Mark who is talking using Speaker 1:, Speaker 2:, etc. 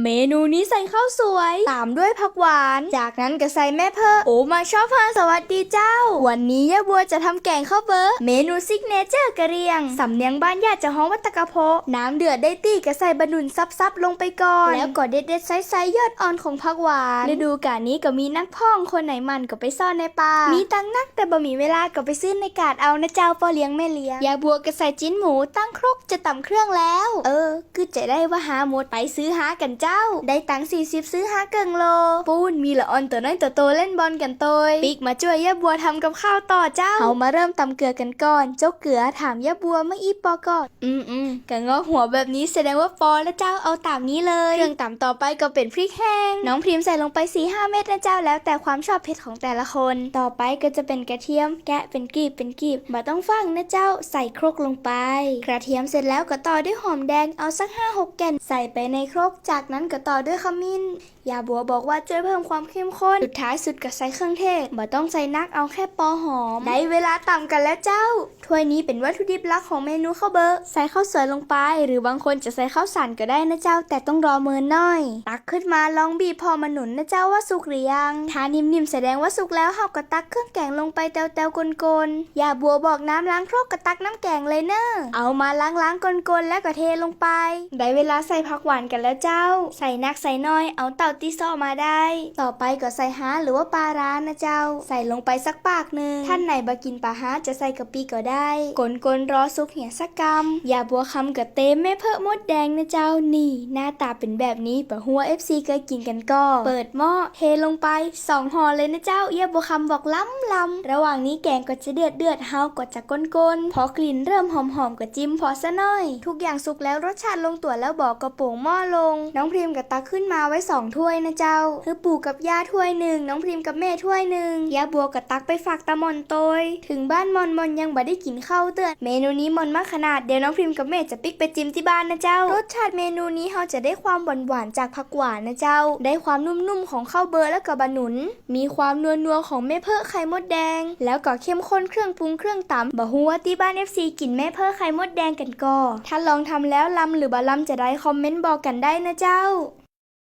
Speaker 1: เมนูนี้ใส่ข้าวสวย ตามด้วยผักหวาน จากนั้นก็ใส่แม่เพิ่โอมาชอบพาสวัสดีเจ้า วันนี้ย่าบัวจะทำแกงข้าวเบอร์เมนูซิกเนเจอร์กะเรียง สำเนียงบ้านญาติจะฮ้องวัตะกะโพน้ำเดือดได้ตีก็ใส่บะหนุนซับๆลงไปก่อน แล้วก็เด็ดเด็ดไซส์ยอดอ่อนของผักหวานฤดูกาลนี้ก็มีนักพ่องคนไหนมันก็ไปซ่อนในป่ามีตังนักแต่บ่มีเวลาก็ไปซื้อในกาดเอานะเจ้าพ่อเลี้ยงแม่เลี้ยงยาบัวก็ใส่จิ้นหมูตั้งครกจะต่ำเครื่องแล้ว เออคือจะได้ว่าหาหมดไปซื้อหากันเจ้า ได้ตังสี่สิบซื้อหาเกิงโล ปูนมีละออนตัวน้อยตัวโตเล่นบอลกันโตยปิ๊กมาช่วยยาบัวทำกับข้าวต่อเจ้าเอามาเริ่มตำเกลือกันก่อน เจ้าเกลือถามยาบัวไม่อีปอก่อนอืมอืมกะงอหัวแบบนี้แสดงว่าปอแล้วเจ้าเอาตามนี้เลยเครื่องตำต่อไปก็เป็นพริกแห้งน้องพริมใส่ลงไป4ีหเม็ดนะเจ้าแล้วแต่ความชอบเผ็ดของแต่ละคน ต่อไปก็จะเป็นกระเทียม แกะเป็นกลีบเป็นกลีบมาต้องฟังนะเจ้าใส่ครกลงไป กระเทียมเสร็จแล้วก็ต่อด้วยหอมแดงเอาสัก5 6แก่นใส่ไปในครกจากนั้นก็ต่อด้วยขมิ้น ยาบัวบอกว่าช่วยเพิ่มความเข้มข้น สุดท้ายสุดก็ใส่เครื่องเทศบ่ต้องใส่นักเอาแค่ปอหอม ได้เวลาต่ำกันแล้วเจ้า ถ้วยนี้เป็นวัตถุดิบหลักของเมนูข้าวเบอร์ ใส่ข้าวสวยลงไป หรือบางคนจะใส่ข้าวสารก็ได้นะเจ้า แต่ต้องรอเมินหน่อย ตักขึ้นมาลองบีบพอมาหนุนนะเจ้าว่าสุกหรือยัง ถ้านิ่มๆแสดงว่าสุกแล้วเฮาก็ตักเครื่องแกงลงไปเตวๆกลๆยาบัวบอกน้ำล้างครกก็ตักน้ำแกงเลยเนอะเอามาล้างๆกลๆแล้วก็เทลงไป ได้เวลาใส่ผักหวานกันแล้วเจ้าใส่นักใส่น้อย เอาเต่าตีซ้อมาได้ ต่อไปก็ใส่ฮาหรือว่าปลาร้านะเจ้า ใส่ลงไปสักปากหนึ่งท่านไหนบากินปลาฮาจะใส่กะปิก็ได้กลนๆรอสุกเหี่ยสักกำอย่าบัวคำกับเต็มแม่เพิ่มมดแดงนะเจ้านี่ หน้าตาเป็นแบบนี้ปะหัว FC เคยกินกันก็เปิดหม้อเทลงไปสองห่อเลยนะเจ้าเอียบัวคำบอกล้ำล้ำระหว่างนี้แกงก็จะเดือดเดือดเฮาก็จะก้นๆพอกลิ่นเริ่มหอมๆก็จิ้มพอซะหน่อย ทุกอย่างสุกแล้วรสชาติลงตัวแล้วบอกกระโป่งหม้อลง น้องพริมกับตักขึ้นมาไว้สองถ้วยนะเจ้าคือปู่กับย่าถ้วยหนึ่งน้องพริมกับแม่ถ้วยหนึ่งย่าบัวกับตักไปฝากตามอนโตยถึงบ้านมอนมอนยังบ่ได้กินข้าวเตือนเมนูนี้มอนมากขนาดเดี๋ยวน้องพริมกับแม่จะปิกไปจิ้มที่บ้านนะเจ้ารสชาติเมนูนี้เราจะได้ความหวานหวานๆจากผักหวานนะเจ้า ได้ความนุ่มๆของข้าวเบอร์และกับบะหนุน มีความนัวๆของแม่เพ้อไข่มดแดง แล้วก็เข้มข้นเครื่องปรุงเครื่องตำบะฮูว่าที่บ้าน FC กินแม่เพ้อไข่มดแดงกันก็ถ้าลองทำแล้วลำหรือบะลำจะได้คอมเมนต์บอกกันได้นะเจ้า đâu?